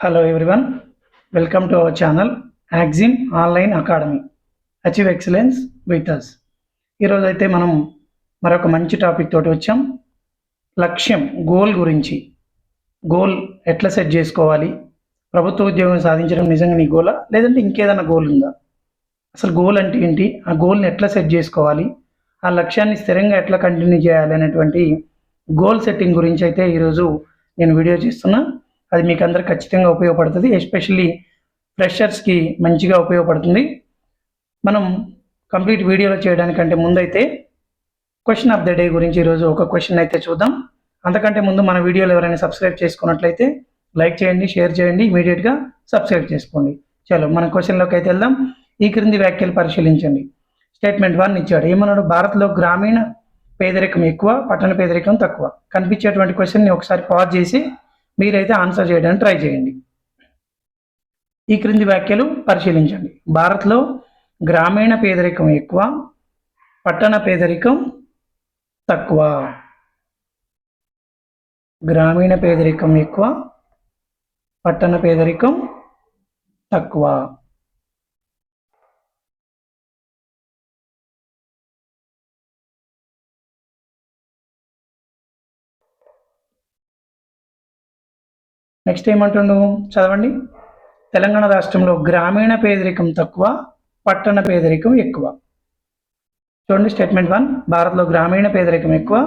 Hello everyone welcome to our channel Axiom online academy achieve excellence with us ఈరోజు అయితే మనం మరొక మంచి టాపిక్ తోటి వచ్చాం. లక్ష్యం గోల్ గురించి. గోల్ ఎట్లా సెట్ చేసుకోవాలి? ప్రభుత్వ ఉద్యోగం సాధించడం నిజంగా నీ గోలా లేదంటే ఇంకేదైనా గోల్ ఉందా? అసలు గోల్ అంటే ఏంటి? ఆ గోల్ని ఎట్లా సెట్ చేసుకోవాలి? ఆ లక్ష్యాన్ని స్థిరంగా ఎట్లా కంటిన్యూ చేయాలి అనేటువంటి గోల్ సెట్టింగ్ గురించి అయితే ఈరోజు నేను వీడియో చేస్తున్నా. అది మీకు అందరు ఖచ్చితంగా ఉపయోగపడుతుంది ఎస్పెషల్లీ ఫ్రెషర్స్కి మంచిగా ఉపయోగపడుతుంది. మనం కంప్లీట్ వీడియోలో చేయడానికంటే ముందైతే క్వశ్చన్ ఆఫ్ ద డే గురించి ఈరోజు ఒక క్వశ్చన్ అయితే చూద్దాం. అంతకంటే ముందు మన వీడియోలు ఎవరైనా సబ్స్క్రైబ్ చేసుకున్నట్లయితే లైక్ చేయండి షేర్ చేయండి ఇమీడియట్గా సబ్స్క్రైబ్ చేసుకోండి. చలో మన క్వశ్చన్లోకి అయితే వెళ్దాం. ఈ క్రింది వ్యాఖ్యలు పరిశీలించండి. స్టేట్మెంట్ వన్ ఇచ్చాడు ఏమన్నాడు? భారత్లో గ్రామీణ పేదరికం ఎక్కువ పట్టణ పేదరికం తక్కువ. కనిపించేటువంటి క్వశ్చన్ని ఒకసారి పాజ్ చేసి మీరైతే ఆన్సర్ చేయడానికి ట్రై చేయండి. ఈ క్రింది వ్యాఖ్యలు పరిశీలించండి. భారత్లో గ్రామీణ పేదరికం ఎక్కువ పట్టణ పేదరికం తక్కువ. గ్రామీణ పేదరికం ఎక్కువ పట్టణ పేదరికం తక్కువ. నెక్స్ట్ ఏమంటుండు? చదవండి. తెలంగాణ రాష్ట్రంలో గ్రామీణ పేదరికం తక్కువ పట్టణ పేదరికం ఎక్కువ. చూడండి స్టేట్మెంట్ వన్ భారత్లో గ్రామీణ పేదరికం ఎక్కువ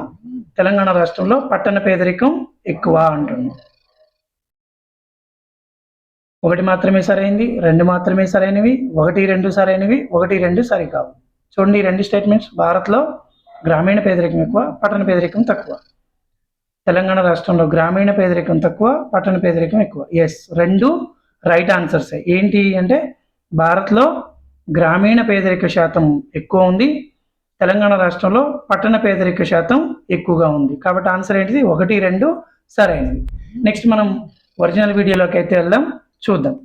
తెలంగాణ రాష్ట్రంలో పట్టణ పేదరికం ఎక్కువ అంటుంది ఒకటి మాత్రమే సరైంది రెండు మాత్రమే సరైనవి ఒకటి రెండు సరైనవి ఒకటి రెండు సరికావు. చూడండి ఈ రెండు స్టేట్మెంట్స్ భారత్లో గ్రామీణ పేదరికం ఎక్కువ పట్టణ పేదరికం తక్కువ. తెలంగాణ రాష్ట్రంలో గ్రామీణ పేదరికం తక్కువ పట్టణ పేదరికం ఎక్కువ. ఎస్ రెండు రైట్ ఆన్సర్స్ ఏంటి అంటే భారత్లో గ్రామీణ పేదరిక శాతం ఎక్కువ ఉంది. తెలంగాణ రాష్ట్రంలో పట్టణ పేదరిక శాతం ఎక్కువగా ఉంది. కాబట్టి ఆన్సర్ ఏంటిది? ఒకటి రెండు సరైనది నెక్స్ట్ మనం ఒరిజినల్ వీడియోలోకి అయితే వెళ్దాం. చూద్దాం.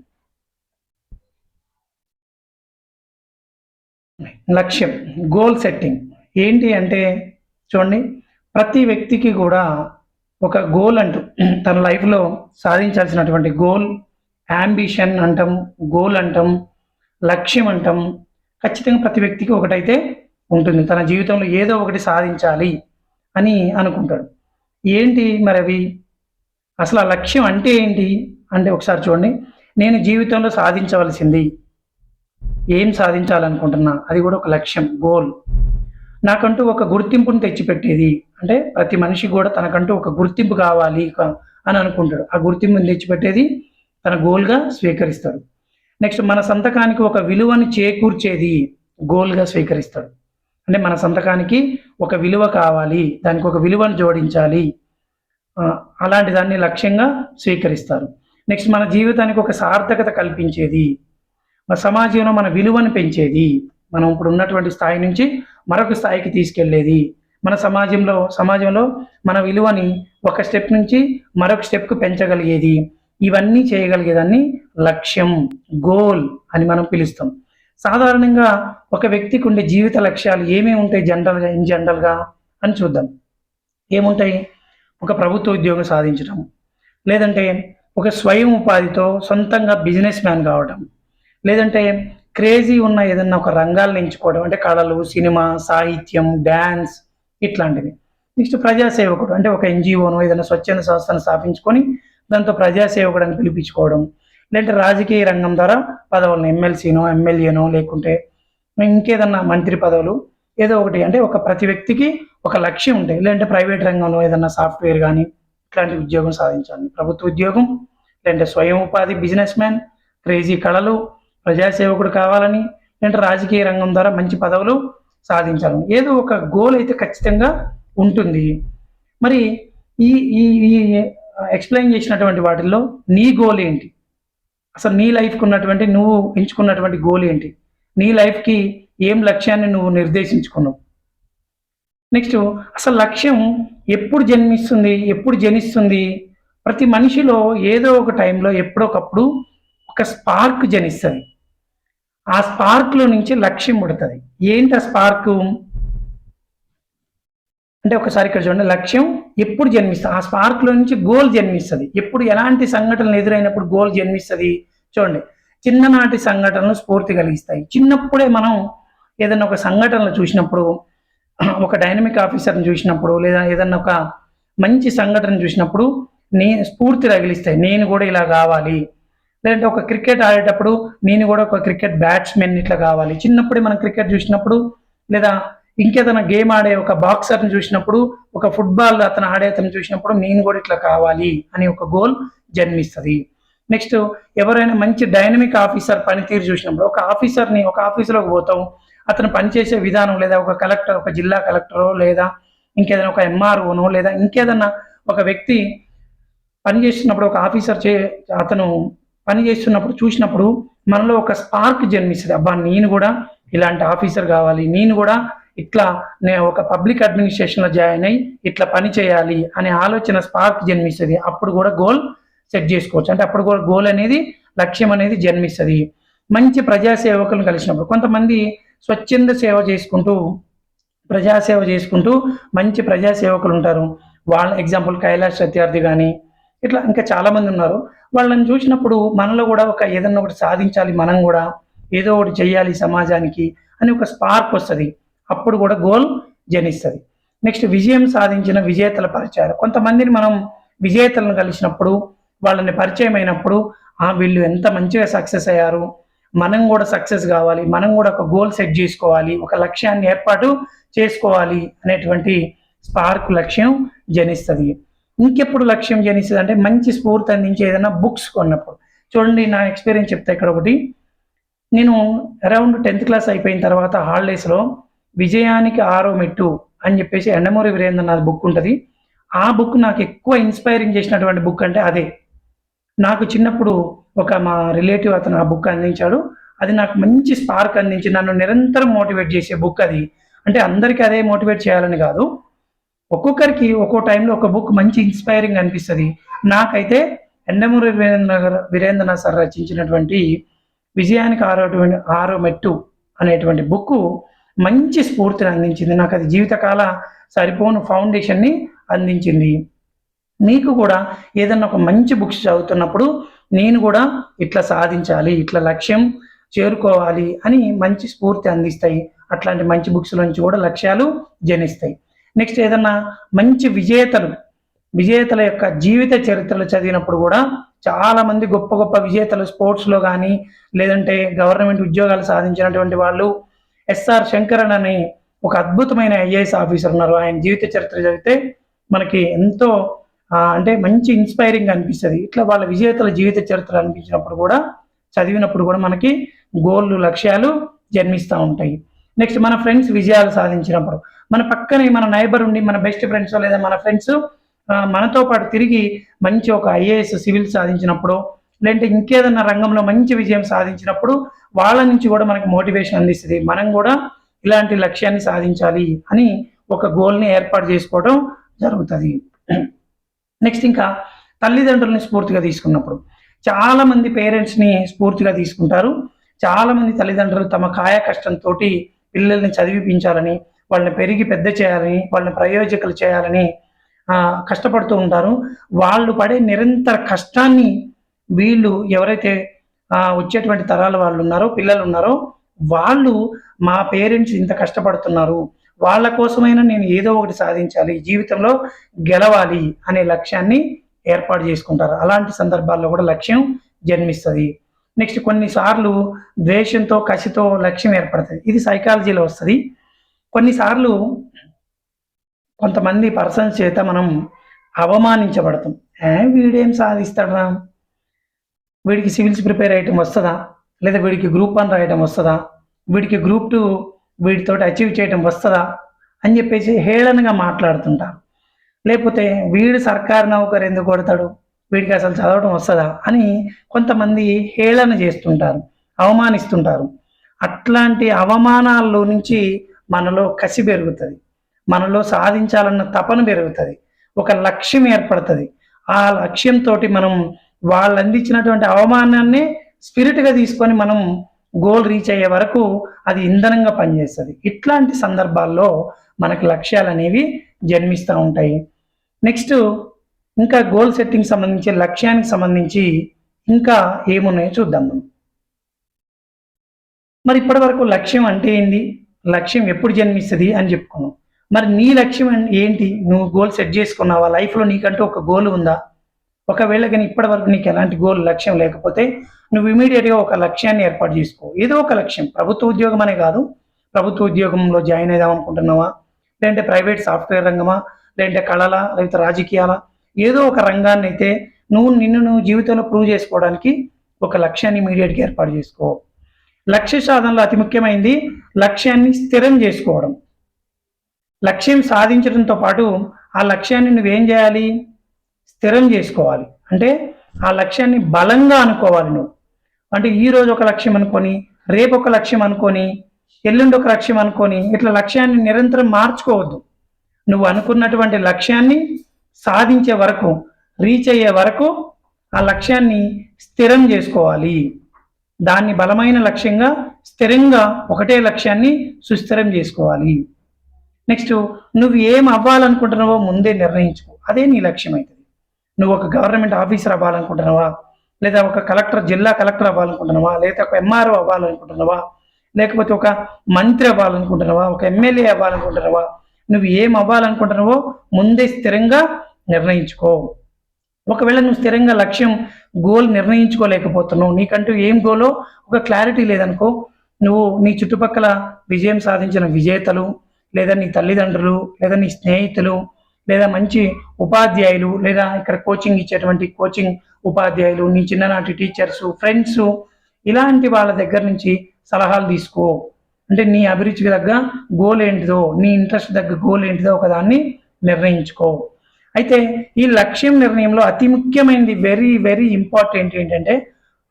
లక్ష్యం గోల్ సెట్టింగ్ ఏంటి అంటే చూడండి ప్రతి వ్యక్తికి కూడా ఒక గోల్ అంటూ తన లైఫ్లో సాధించాల్సినటువంటి గోల్ యాంబిషన్ అంటాం గోల్ అంటాం లక్ష్యం అంటాం ఖచ్చితంగా ప్రతి వ్యక్తికి ఒకటైతే ఉంటుంది. తన జీవితంలో ఏదో ఒకటి సాధించాలి అని అనుకుంటాడు. ఏంటి మరి అవి? అసలు ఆ లక్ష్యం అంటే ఏంటి? అంటే ఒకసారి చూడండి. నేను జీవితంలో సాధించవలసింది ఏం సాధించాలనుకుంటున్నా? అది కూడా ఒక లక్ష్యం గోల్ నాకంటూ ఒక గుర్తింపును తెచ్చిపెట్టేది. అంటే ప్రతి మనిషి కూడా తనకంటూ ఒక గుర్తింపు కావాలి అని అనుకుంటాడు. ఆ గుర్తింపుని తెచ్చిపెట్టేది తన గోల్గా స్వీకరిస్తాడు. నెక్స్ట్ మన సంతకానికి ఒక విలువను చేకూర్చేది గోల్గా స్వీకరిస్తాడు. అంటే మన సంతకానికి ఒక విలువ కావాలి దానికి ఒక విలువను జోడించాలి అలాంటి దాన్ని లక్ష్యంగా స్వీకరిస్తారు. నెక్స్ట్ మన జీవితానికి ఒక సార్థకత కల్పించేది మన సమాజంలో మన విలువను పెంచేది మనం ఇప్పుడు ఉన్నటువంటి స్థాయి నుంచి మరొక స్థాయికి తీసుకెళ్ళేది మన సమాజంలో సమాజంలో మన విలువని ఒక స్టెప్ నుంచి మరొక స్టెప్కు పెంచగలిగేది. ఇవన్నీ చేయగలిగేదాన్ని లక్ష్యం గోల్ అని మనం పిలుస్తాం. సాధారణంగా ఒక వ్యక్తికి ఉండే జీవిత లక్ష్యాలు ఏమేమి ఉంటాయి జనరల్గా ఇన్ జనరల్గా అని చూద్దాం. ఏముంటాయి? ఒక ప్రభుత్వ ఉద్యోగం సాధించడం లేదంటే ఒక స్వయం ఉపాధితో సొంతంగా బిజినెస్ మ్యాన్ కావడం లేదంటే క్రేజీ ఉన్న ఏదన్నా ఒక రంగాలను ఎంచుకోవడం అంటే కళలు సినిమా సాహిత్యం డ్యాన్స్ ఇట్లాంటివి. నెక్స్ట్ ప్రజాసేవకుడు అంటే ఒక ఎన్జిఓను ఏదైనా స్వచ్ఛంద సంస్థను స్థాపించుకొని దాంతో ప్రజాసేవకుడు అని పిలిపించుకోవడం. లేదంటే రాజకీయ రంగం ద్వారా పదవులను ఎమ్మెల్సీనో ఎమ్మెల్యేనో లేకుంటే ఇంకేదన్నా మంత్రి పదవులు ఏదో ఒకటి అంటే ఒక ప్రతి వ్యక్తికి ఒక లక్ష్యం ఉంటాయి. లేదంటే ప్రైవేట్ రంగంలో ఏదన్నా సాఫ్ట్వేర్ కానీ ఇట్లాంటి ఉద్యోగం సాధించాలి. ప్రభుత్వ ఉద్యోగం లేదంటే స్వయం ఉపాధి బిజినెస్ మ్యాన్ క్రేజీ కళలు ప్రజాసేవకుడు కావాలని లేదంటే రాజకీయ రంగం ద్వారా మంచి పదవులు సాధించాలని. ఏదో ఒక గోల్ అయితే ఖచ్చితంగా ఉంటుంది. మరి ఈ ఈ ఈ ఎక్స్ప్లెయిన్ చేసినటువంటి వాటిల్లో నీ గోల్ ఏంటి? అసలు నీ లైఫ్కి ఉన్నటువంటి నువ్వు ఎంచుకున్నటువంటి గోల్ ఏంటి? నీ లైఫ్కి ఏం లక్ష్యాన్ని నువ్వు నిర్దేశించుకున్నావు? నెక్స్ట్ అసలు లక్ష్యం ఎప్పుడు జన్మిస్తుంది ఎప్పుడు జనిస్తుంది? ప్రతి మనిషిలో ఏదో ఒక టైంలో ఎప్పుడొకప్పుడు ఒక స్పార్క్ జనిస్తుంది. ఆ స్పార్క్లో నుంచి లక్ష్యం పుడుతుంది ఏంటి ఆ స్పార్క్? అంటే ఒకసారి ఇక్కడ చూడండి లక్ష్యం ఎప్పుడు జన్మిస్తుంది? ఆ స్పార్క్లో నుంచి గోల్ జన్మిస్తుంది. ఎప్పుడు ఎలాంటి సంఘటనలు ఎదురైనప్పుడు గోల్ జన్మిస్తుంది? చూడండి చిన్ననాటి సంఘటనలు స్ఫూర్తి కలిగిస్తాయి. చిన్నప్పుడే మనం ఏదైనా ఒక సంఘటనలు చూసినప్పుడు ఒక డైనమిక్ ఆఫీసర్ని చూసినప్పుడు లేదా ఏదన్నా ఒక మంచి సంఘటన చూసినప్పుడు నే స్ఫూర్తి రగిలిస్తాయి నేను కూడా ఇలా కావాలి. లేదంటే ఒక క్రికెట్ ఆడేటప్పుడు నేను కూడా ఒక క్రికెట్ బ్యాట్స్మెన్ ఇట్లా కావాలి. చిన్నప్పుడే మనం క్రికెట్ చూసినప్పుడు లేదా ఇంకేదైనా గేమ్ ఆడే ఒక బాక్సర్ని చూసినప్పుడు ఒక ఫుట్బాల్ అతను ఆడే అతను చూసినప్పుడు నేను కూడా ఇట్లా కావాలి అని ఒక గోల్ జన్మిస్తుంది. నెక్స్ట్ ఎవరైనా మంచి డైనమిక్ ఆఫీసర్ పనితీరు చూసినప్పుడు ఒక ఆఫీసర్ని ఒక ఆఫీసులోకి పోతాం అతను పనిచేసే విధానం లేదా ఒక కలెక్టర్ ఒక జిల్లా కలెక్టరో లేదా ఇంకేదైనా ఒక ఎంఆర్ఓనో లేదా ఇంకేదన్నా ఒక వ్యక్తి పని ఒక ఆఫీసర్ చే అతను పని చేస్తున్నప్పుడు చూసినప్పుడు మనలో ఒక స్పార్క్ జన్మిస్తుంది. అబ్బా నేను కూడా ఇలాంటి ఆఫీసర్ కావాలి. నేను కూడా ఇట్లా నేను ఒక పబ్లిక్ అడ్మినిస్ట్రేషన్లో జాయిన్ అయ్యి ఇట్లా పని చేయాలి అనే ఆలోచన స్పార్క్ జన్మిస్తుంది. అప్పుడు కూడా గోల్ సెట్ చేసుకోవచ్చు. అంటే అప్పుడు కూడా గోల్ అనేది లక్ష్యం అనేది జన్మిస్తుంది. మంచి ప్రజాసేవకులను కలిసినప్పుడు కొంతమంది స్వచ్ఛంద సేవ చేసుకుంటూ ప్రజాసేవ చేసుకుంటూ మంచి ప్రజాసేవకులు ఉంటారు. వాళ్ళ ఎగ్జాంపుల్ కైలాష్ సత్యార్థి కానీ ఇట్లా ఇంకా చాలామంది ఉన్నారు. వాళ్ళని చూసినప్పుడు మనలో కూడా ఒక ఏదన్నా ఒకటి సాధించాలి మనం కూడా ఏదో ఒకటి చేయాలి సమాజానికి అని ఒక స్పార్క్ వస్తుంది. అప్పుడు కూడా గోల్ జనిస్తుంది. నెక్స్ట్ విజయం సాధించిన విజేతల పరిచయాలు. కొంతమందిని మనం విజేతలను కలిసినప్పుడు వాళ్ళని పరిచయం అయినప్పుడు ఆ వీళ్ళు ఎంత మంచిగా సక్సెస్ అయ్యారు మనం కూడా సక్సెస్ కావాలి మనం కూడా ఒక గోల్ సెట్ చేసుకోవాలి ఒక లక్ష్యాన్ని ఏర్పాటు చేసుకోవాలి అనేటువంటి స్పార్క్ లక్ష్యం జనిస్తుంది. ఇంకెప్పుడు లక్ష్యం జనిస్తుంది అంటే మంచి స్ఫూర్తి అందించే ఏదైనా బుక్స్ కొన్నప్పుడు. చూడండి నా ఎక్స్పీరియన్స్ చెప్తా ఇక్కడ ఒకటి. నేను అరౌండ్ టెన్త్ క్లాస్ అయిపోయిన తర్వాత హాలిడేస్లో విజయానికి ఆరో మెట్టు అని చెప్పేసి ఎండమూరి వీరేంద్రనాథ్ బుక్ ఉంటుంది. ఆ బుక్ నాకు ఎక్కువ ఇన్స్పైరింగ్ చేసినటువంటి బుక్ అంటే అదే. నాకు చిన్నప్పుడు ఒక మా రిలేటివ్ అతను ఆ బుక్ అందించాడు. అది నాకు మంచి స్పార్క్ అందించి నన్ను నిరంతరం మోటివేట్ చేసే బుక్ అది. అంటే అందరికీ అదే మోటివేట్ చేయాలని కాదు. ఒక్కొక్కరికి ఒక్కో టైంలో ఒక బుక్ మంచి ఇన్స్పైరింగ్ అనిపిస్తుంది. నాకైతే ఎండమూరి వీరేంద్ర వీరేంద్రనాథ్ సార్ రచించినటువంటి విజయానికి ఆరో ఆరో మెట్టు అనేటువంటి బుక్ మంచి స్ఫూర్తిని అందించింది. నాకు అది జీవితకాల సరిపోను ఫౌండేషన్ని అందించింది. మీకు కూడా ఏదన్నా ఒక మంచి బుక్స్ చదువుతున్నప్పుడు నేను కూడా ఇట్లా సాధించాలి ఇట్లా లక్ష్యం చేరుకోవాలి అని మంచి స్ఫూర్తి అందిస్తాయి. అట్లాంటి మంచి బుక్స్ నుంచి కూడా లక్ష్యాలు జనిస్తాయి. నెక్స్ట్ ఏదన్నా మంచి విజేతలు విజేతల యొక్క జీవిత చరిత్రలు చదివినప్పుడు కూడా చాలా మంది గొప్ప గొప్ప విజేతలు స్పోర్ట్స్లో కానీ లేదంటే గవర్నమెంట్ ఉద్యోగాలు సాధించినటువంటి వాళ్ళు ఎస్ఆర్ శంకరన్ అనే ఒక అద్భుతమైన ఐఏఎస్ ఆఫీసర్ ఉన్నారు. ఆయన జీవిత చరిత్ర చదివితే మనకి ఎంతో అంటే మంచి ఇన్స్పైరింగ్ అనిపిస్తుంది. ఇట్లా వాళ్ళ విజేతల జీవిత చరిత్ర అనిపించినప్పుడు కూడా చదివినప్పుడు కూడా మనకి గోళ్ళు లక్ష్యాలు జన్మిస్తూ ఉంటాయి. నెక్స్ట్ మన ఫ్రెండ్స్ విజయాలు సాధించినప్పుడు. మన పక్కనే మన నైబర్ ఉండి మన బెస్ట్ ఫ్రెండ్స్ లేదా మన ఫ్రెండ్స్ మనతో పాటు తిరిగి మంచి ఒక ఐఏఎస్ సివిల్ సాధించినప్పుడు లేదంటే ఇంకేదన్నా రంగంలో మంచి విజయం సాధించినప్పుడు వాళ్ళ నుంచి కూడా మనకి మోటివేషన్ అందిస్తుంది. మనం కూడా ఇలాంటి లక్ష్యాన్ని సాధించాలి అని ఒక గోల్ని ఏర్పాటు చేసుకోవడం జరుగుతుంది. నెక్స్ట్ ఇంకా తల్లిదండ్రులని స్ఫూర్తిగా తీసుకున్నప్పుడు. చాలామంది పేరెంట్స్ని స్ఫూర్తిగా తీసుకుంటారు. చాలామంది తల్లిదండ్రులు తమ కాయ కష్టంతో పిల్లల్ని చదివిపించాలని వాళ్ళని పెరిగి పెద్ద చేయాలని వాళ్ళని ప్రయోజకులు చేయాలని కష్టపడుతూ ఉంటారు. వాళ్ళు పడే నిరంతర కష్టాన్ని వీళ్ళు ఎవరైతే వచ్చేటువంటి తరాల వాళ్ళు ఉన్నారో పిల్లలు ఉన్నారో వాళ్ళు మా పేరెంట్స్ ఇంత కష్టపడుతున్నారు. వాళ్ళ కోసమైనా నేను ఏదో ఒకటి సాధించాలి. జీవితంలో గెలవాలి అనే లక్ష్యాన్ని ఏర్పాటు చేసుకుంటారు. అలాంటి సందర్భాల్లో కూడా లక్ష్యం జన్మిస్తుంది. నెక్స్ట్ కొన్నిసార్లు ద్వేషంతో కసితో లక్ష్యం ఏర్పడుతుంది ఇది సైకాలజీలో వస్తుంది. కొన్నిసార్లు కొంతమంది పర్సన్స్ చేత మనం అవమానించబడతాం. ఏ వీడేం సాధిస్తాడా వీడికి సివిల్స్ ప్రిపేర్ అయ్యటం వస్తుందా? లేదా వీడికి గ్రూప్ వన్ రాయటం వస్తుందా? వీడికి గ్రూప్ టూ వీడితోటి అచీవ్ చేయటం వస్తుందా? అని చెప్పేసి హేళనగా మాట్లాడుతుంటారు. లేకపోతే వీడు సర్కారు నౌకరు ఎందుకు కొడతాడు? వీడికి అసలు చదవడం వస్తుందా అని కొంతమంది హేళన చేస్తుంటారు అవమానిస్తుంటారు. అట్లాంటి అవమానాల్లో నుంచి మనలో కసి పెరుగుతుంది. మనలో సాధించాలన్న తపన పెరుగుతుంది. ఒక లక్ష్యం ఏర్పడుతుంది. ఆ లక్ష్యంతో మనం వాళ్ళు అందించినటువంటి అవమానాన్ని స్పిరిట్గా తీసుకొని మనం గోల్ రీచ్ అయ్యే వరకు అది ఇంధనంగా పనిచేస్తుంది. ఇట్లాంటి సందర్భాల్లో మనకి లక్ష్యాలు అనేవి జన్మిస్తూ ఉంటాయి. నెక్స్ట్ ఇంకా గోల్ సెట్టింగ్ సంబంధించి లక్ష్యానికి సంబంధించి ఇంకా ఏమున్నాయో చూద్దాం మనం. మరి ఇప్పటి వరకు లక్ష్యం అంటే ఏంది? లక్ష్యం ఎప్పుడు జన్మిస్తుంది అని చెప్పుకున్నాం. మరి నీ లక్ష్యం ఏంటి? నువ్వు గోల్ సెట్ చేసుకున్నావా? లైఫ్లో నీకంటూ ఒక గోల్ ఉందా? ఒకవేళ కానీ ఇప్పటి వరకు నీకు ఎలాంటి గోల్ లక్ష్యం లేకపోతే నువ్వు ఇమీడియట్గా ఒక లక్ష్యాన్ని ఏర్పాటు చేసుకో. ఏదో ఒక లక్ష్యం. ప్రభుత్వ ఉద్యోగం అనే కాదు. ప్రభుత్వ ఉద్యోగంలో జాయిన్ అయిదాం అనుకుంటున్నావా? లేదంటే ప్రైవేట్ సాఫ్ట్వేర్ రంగమా? లేదంటే కళలా లేకపోతే రాజకీయాలా? ఏదో ఒక రంగాన్ని అయితే నువ్వు నిన్ను నువ్వు జీవితంలో ప్రూవ్ చేసుకోవడానికి ఒక లక్ష్యాన్ని ఇమీడియట్గా ఏర్పాటు చేసుకో. లక్ష్య సాధనలో అతి ముఖ్యమైనది లక్ష్యాన్ని స్థిరం చేసుకోవడం. లక్ష్యం సాధించడంతో పాటు ఆ లక్ష్యాన్ని నువ్వేం చేయాలి? స్థిరం చేసుకోవాలి. అంటే ఆ లక్ష్యాన్ని బలంగా అనుకోవాలి నువ్వు. అంటే ఈ రోజు ఒక లక్ష్యం అనుకొని రేపు ఒక లక్ష్యం అనుకొని ఎల్లుండి ఒక లక్ష్యం అనుకొని ఇట్లా లక్ష్యాన్ని నిరంతరం మార్చుకోవద్దు. నువ్వు అనుకున్నటువంటి లక్ష్యాన్ని సాధించే వరకు రీచ్ అయ్యే వరకు ఆ లక్ష్యాన్ని స్థిరం చేసుకోవాలి. దాన్ని బలమైన లక్ష్యంగా స్థిరంగా ఒకటే లక్ష్యాన్ని సుస్థిరం చేసుకోవాలి. నెక్స్ట్ నువ్వు ఏం అవ్వాలనుకుంటున్నావో ముందే నిర్ణయించుకో. అదే నీ లక్ష్యం అవుతుంది నువ్వు ఒక గవర్నమెంట్ ఆఫీసర్ అవ్వాలనుకుంటున్నావా? లేదా ఒక కలెక్టర్ జిల్లా కలెక్టర్ అవ్వాలనుకుంటున్నావా? లేదా ఒక ఎంఆర్ఓ అవ్వాలనుకుంటున్నావా? లేకపోతే ఒక మంత్రి అవ్వాలనుకుంటున్నావా? ఒక ఎమ్మెల్యే అవ్వాలనుకుంటున్నావా? నువ్వు ఏం అవ్వాలనుకుంటున్నావో ముందే స్థిరంగా నిర్ణయించుకో. ఒకవేళ నువ్వు స్థిరంగా లక్ష్యం గోల్ నిర్ణయించుకోలేకపోతున్నావు నీకంటూ ఏం గోలో ఒక క్లారిటీ లేదనుకో నువ్వు నీ చుట్టుపక్కల విజయం సాధించిన విజేతలు లేదా నీ తల్లిదండ్రులు లేదా నీ స్నేహితులు లేదా మంచి ఉపాధ్యాయులు లేదా ఇక్కడ కోచింగ్ ఇచ్చేటువంటి కోచింగ్ ఉపాధ్యాయులు నీ చిన్ననాటి టీచర్స్ ఫ్రెండ్స్ ఇలాంటి వాళ్ళ దగ్గర నుంచి సలహాలు తీసుకో. అంటే నీ అభిరుచికి తగ్గ గోల్ ఏంటిదో నీ ఇంట్రెస్ట్ తగ్గ గోల్ ఏంటిదో ఒకదాన్ని నిర్ణయించుకో. అయితే ఈ లక్ష్యం నిర్ణయంలో అతి ముఖ్యమైనది వెరీ వెరీ ఇంపార్టెంట్ ఏంటంటే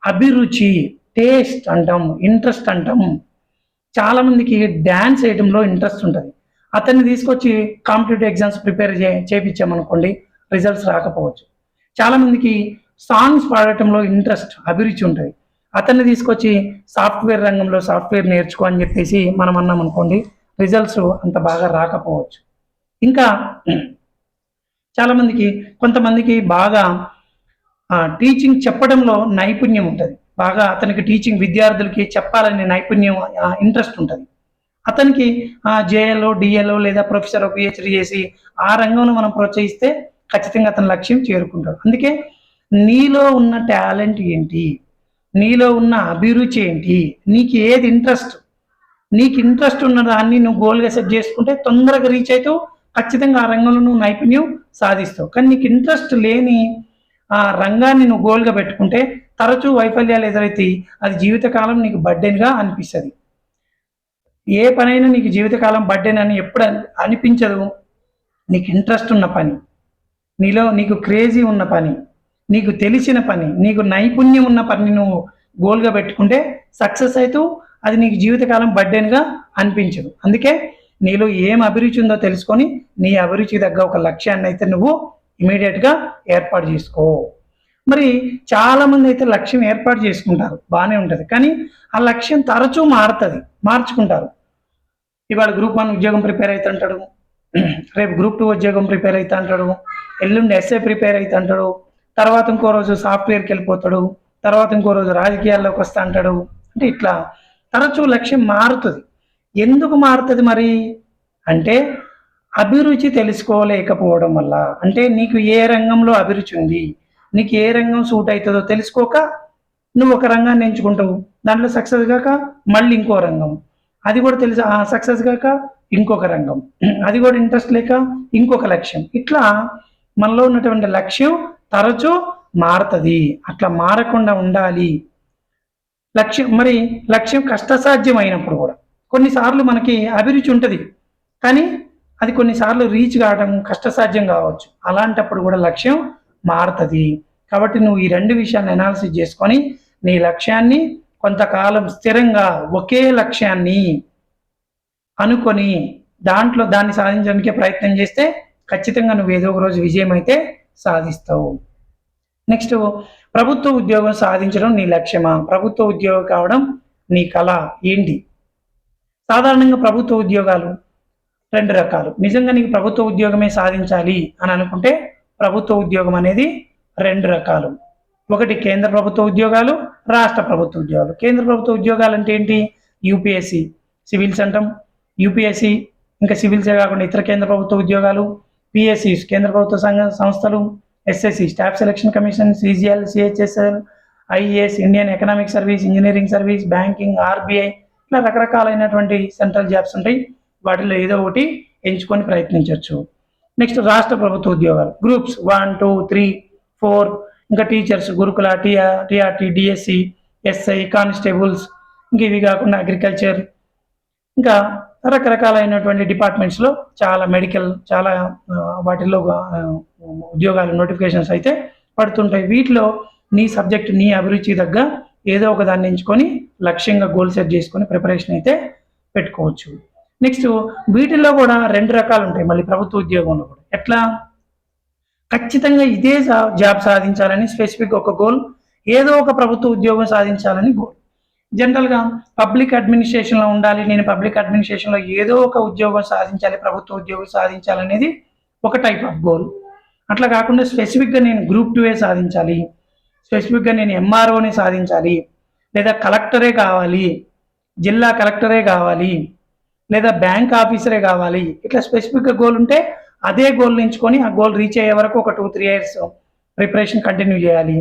అభిరుచి టేస్ట్ అంటాం ఇంట్రెస్ట్ అంటాం. చాలామందికి డ్యాన్స్ వేయడంలో ఇంట్రెస్ట్ ఉంటుంది. అతన్ని తీసుకొచ్చి కాంపిటేటివ్ ఎగ్జామ్స్ ప్రిపేర్ చే చేయించామనుకోండి రిజల్ట్స్ రాకపోవచ్చు. చాలామందికి సాంగ్స్ పాడటంలో ఇంట్రెస్ట్ అభిరుచి ఉంటుంది. అతన్ని తీసుకొచ్చి సాఫ్ట్వేర్ రంగంలో సాఫ్ట్వేర్ నేర్చుకో అని చెప్పేసి మనం అన్నాం అనుకోండి రిజల్ట్స్ అంత బాగా రాకపోవచ్చు. ఇంకా చాలామందికి కొంతమందికి బాగా టీచింగ్ చెప్పడంలో నైపుణ్యం ఉంటుంది. బాగా అతనికి టీచింగ్ విద్యార్థులకి చెప్పాలనే నైపుణ్యం ఇంట్రెస్ట్ ఉంటుంది. అతనికి జేఎల్ఓ డిఎల్ఓ లేదా ప్రొఫెసర్ పిహెచ్డి చేసి ఆ రంగంలో మనం ప్రోత్సహిస్తే ఖచ్చితంగా అతని లక్ష్యం చేరుకుంటాడు. అందుకే నీలో ఉన్న టాలెంట్ ఏంటి? నీలో ఉన్న అభిరుచి ఏంటి? నీకు ఏది ఇంట్రెస్ట్ నీకు ఇంట్రెస్ట్ ఉన్న దాన్ని నువ్వు గోల్గా సెట్ చేసుకుంటే తొందరగా రీచ్ అవుతావు. ఖచ్చితంగా ఆ రంగంలో నువ్వు నైపుణ్యం సాధిస్తావు. కానీ నీకు ఇంట్రెస్ట్ లేని ఆ రంగాన్ని నువ్వు గోల్గా పెట్టుకుంటే తరచూ వైఫల్యాలు ఎదురైతే అది జీవితకాలం నీకు బర్డెన్గా అనిపిస్తుంది. ఏ పనైనా నీకు జీవితకాలం బర్డెన్ అని ఎప్పుడు అని- అనిపించదు. నీకు ఇంట్రెస్ట్ ఉన్న పని. నీలో నీకు క్రేజీ ఉన్న పని. నీకు తెలిసిన పని నీకు నైపుణ్యం ఉన్న పని నువ్వు గోల్గా పెట్టుకుంటే సక్సెస్ అవుతూ అది నీకు జీవితకాలం బర్డెన్గా అనిపించదు. అందుకే నీలో ఏం అభిరుచి ఉందో తెలుసుకొని నీ అభిరుచికి తగ్గ ఒక లక్ష్యాన్ని అయితే నువ్వు ఇమీడియట్గా ఏర్పాటు చేసుకో. మరి చాలా మంది అయితే లక్ష్యం ఏర్పాటు చేసుకుంటారు బాగానే ఉంటుంది. కానీ ఆ లక్ష్యం తరచూ మారుతుంది మార్చుకుంటారు. ఇవాళ గ్రూప్ వన్ ఉద్యోగం ప్రిపేర్ అవుతుంటాడు రేపు గ్రూప్ టూ ఉద్యోగం ప్రిపేర్ అవుతా అంటాడు. ఎల్లుండి ఎస్ఏ ప్రిపేర్ అవుతా అంటాడు. తర్వాత ఇంకో రోజు సాఫ్ట్వేర్కి వెళ్ళిపోతాడు తర్వాత ఇంకో రోజు రాజకీయాల్లోకి వస్తా అంటాడు. అంటే ఇట్లా తరచూ లక్ష్యం మారుతుంది. ఎందుకు మారుతుంది మరి? అంటే అభిరుచి తెలుసుకోలేకపోవడం వల్ల. అంటే నీకు ఏ రంగంలో అభిరుచి ఉంది? నీకు ఏ రంగం సూట్ అవుతుందో తెలుసుకోక నువ్వు ఒక రంగాన్ని ఎంచుకుంటావు. దాంట్లో సక్సెస్ కాక మళ్ళీ ఇంకో రంగం. అది కూడా తెలుసు సక్సెస్ కాక ఇంకొక రంగం. అది కూడా ఇంట్రెస్ట్ లేక ఇంకొక లక్ష్యం. ఇట్లా మనలో ఉన్నటువంటి లక్ష్యం తరచూ మారుతుంది. అట్లా మారకుండా ఉండాలి. లక్ష్యం మరి లక్ష్యం కష్టసాధ్యమైనప్పుడు కూడా కొన్నిసార్లు మనకి అభిరుచి ఉంటుంది. కానీ అది కొన్నిసార్లు రీచ్ కావడం కష్టసాధ్యం కావచ్చు. అలాంటప్పుడు కూడా లక్ష్యం మారుతుంది. కాబట్టి నువ్వు ఈ రెండు విషయాన్ని అనాలిసిస్ చేసుకొని నీ లక్ష్యాన్ని కొంతకాలం స్థిరంగా ఒకే లక్ష్యాన్ని అనుకొని దాంట్లో దాన్ని సాధించడానికే ప్రయత్నం చేస్తే ఖచ్చితంగా నువ్వు ఏదో ఒక రోజు విజయం అయితే సాధిస్తావు. నెక్స్ట్ ప్రభుత్వ ఉద్యోగం సాధించడం నీ లక్ష్యమా? ప్రభుత్వ ఉద్యోగం కావడం నీ కళ ఏంటి? సాధారణంగా ప్రభుత్వ ఉద్యోగాలు రెండు రకాలు. నిజంగా నీకు ప్రభుత్వ ఉద్యోగమే సాధించాలి అని అనుకుంటే ప్రభుత్వ ఉద్యోగం అనేది రెండు రకాలు. ఒకటి కేంద్ర ప్రభుత్వ ఉద్యోగాలు రాష్ట్ర ప్రభుత్వ ఉద్యోగాలు. కేంద్ర ప్రభుత్వ ఉద్యోగాలు అంటే ఏంటి? యూపీఎస్సి సివిల్స్ అంటాం యూపీఎస్సి ఇంకా సివిల్సే కాకుండా ఇతర కేంద్ర ప్రభుత్వ ఉద్యోగాలు పిఎస్సి కేంద్ర ప్రభుత్వ సంఘ సంస్థలు SSC staff selection commission CGL CHSL IAS Indian economic service engineering service banking RBI ఇట్లా రకరకాలైనటువంటి సెంట్రల్ జాబ్స్ ఉంటాయి. వాటిలో ఏదో ఒకటి ఎంచుకొని ప్రయత్నించవచ్చు. నెక్స్ట్ రాష్ట్ర ప్రభుత్వ ఉద్యోగాలు. Groups one two three four ఇంకా teachers Gurukula TR TRT DSC SI constables ఇంక ఇవి కాకుండా అగ్రికల్చర్ ఇంకా రకరకాలైనటువంటి డిపార్ట్మెంట్స్లో చాలా మెడికల్ చాలా వాటిల్లో ఉద్యోగాలు నోటిఫికేషన్స్ అయితే పడుతుంటాయి. వీటిలో నీ సబ్జెక్ట్ నీ అభిరుచి తగ్గ ఏదో ఒక దాన్ని ఎంచుకొని లక్ష్యంగా గోల్ సెట్ చేసుకొని ప్రిపరేషన్ అయితే పెట్టుకోవచ్చు. నెక్స్ట్ వీటిల్లో కూడా రెండు రకాలు ఉంటాయి. మళ్ళీ ప్రభుత్వ ఉద్యోగంలో కూడా. ఎట్లా? ఖచ్చితంగా ఇదే జాబ్ సాధించాలని స్పెసిఫిక్ ఒక గోల్ ఏదో ఒక ప్రభుత్వ ఉద్యోగం సాధించాలని గోల్ జనరల్గా పబ్లిక్ అడ్మినిస్ట్రేషన్లో ఉండాలి నేను పబ్లిక్ అడ్మినిస్ట్రేషన్లో ఏదో ఒక ఉద్యోగం సాధించాలి ప్రభుత్వ ఉద్యోగం సాధించాలనేది ఒక టైప్ ఆఫ్ గోల్ అట్లా కాకుండా స్పెసిఫిక్గా నేను గ్రూప్ టూఏ సాధించాలి స్పెసిఫిక్గా నేను ఎంఆర్ఓని సాధించాలి లేదా కలెక్టరే కావాలి జిల్లా కలెక్టరే కావాలి లేదా బ్యాంక్ ఆఫీసరే కావాలి ఇట్లా స్పెసిఫిక్గా గోల్ ఉంటే అదే గోల్ ఎంచుకొని ఆ గోల్ రీచ్ అయ్యే వరకు ఒక two three years preparation continue చేయాలి.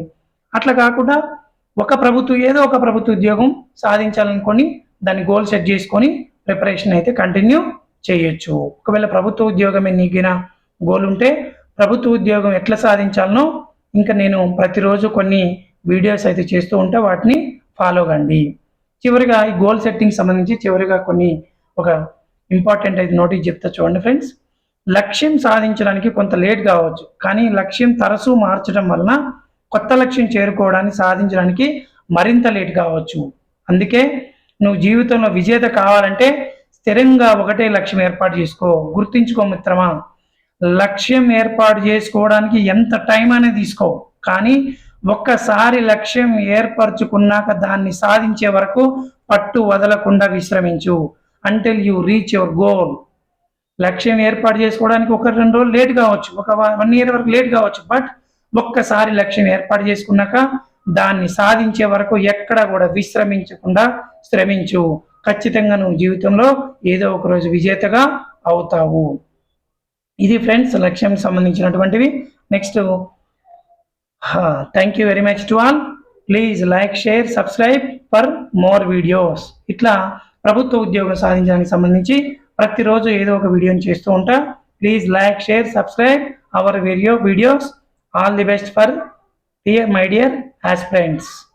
అట్లా కాకుండా ఒక ప్రభుత్వం ఏదో ఒక ప్రభుత్వ ఉద్యోగం సాధించాలనుకొని దాన్ని గోల్ సెట్ చేసుకొని ప్రిపరేషన్ అయితే కంటిన్యూ చేయొచ్చు. ఒకవేళ ప్రభుత్వ ఉద్యోగమే నీకిన గోల్ ఉంటే ప్రభుత్వ ఉద్యోగం ఎట్లా సాధించాలనో ఇంకా నేను ప్రతిరోజు కొన్ని వీడియోస్ అయితే చేస్తూ ఉంటే వాటిని ఫాలో కండి. చివరిగా ఈ గోల్ సెట్టింగ్ సంబంధించి చివరిగా కొన్ని ఒక ఇంపార్టెంట్ అయితే నోటీస్ చెప్తా చూడండి ఫ్రెండ్స్ లక్ష్యం సాధించడానికి కొంత లేట్ కావచ్చు కానీ లక్ష్యం తరచూ మార్చడం వలన కొత్త లక్ష్యం చేరుకోవడానికి సాధించడానికి మరింత లేట్ కావచ్చు. అందుకే నువ్వు జీవితంలో విజేత కావాలంటే స్థిరంగా ఒకటే లక్ష్యం ఏర్పాటు చేసుకో. గుర్తుంచుకో మిత్రమా లక్ష్యం ఏర్పాటు చేసుకోవడానికి ఎంత టైం అనేది తీసుకో. కానీ ఒక్కసారి లక్ష్యం ఏర్పరచుకున్నాక దాన్ని సాధించే వరకు పట్టు వదలకుండా విశ్రమించు. Until you reach your goal లక్ష్యం ఏర్పాటు చేసుకోవడానికి ఒక రెండు రోజులు లేట్ కావచ్చు. ఒక వన్ ఇయర్ వరకు లేట్ కావచ్చు. బట్ ఒక్కసారి లక్ష్యం ఏర్పాటు చేసుకున్నాక దాన్ని సాధించే వరకు ఎక్కడ కూడా విశ్రమించకుండా శ్రమించు. ఖచ్చితంగా నువ్వు జీవితంలో ఏదో ఒక రోజు విజేతగా అవుతావు. ఇది ఫ్రెండ్స్ లక్ష్యం సంబంధించినటువంటివి. Next thank you very much to all please like share subscribe for more videos ఇట్లా ప్రభుత్వ ఉద్యోగం సాధించడానికి సంబంధించి ప్రతిరోజు ఏదో ఒక వీడియోని చేస్తూ ఉంటా. Please like share subscribe our video videos All the best for dear my dear aspirants.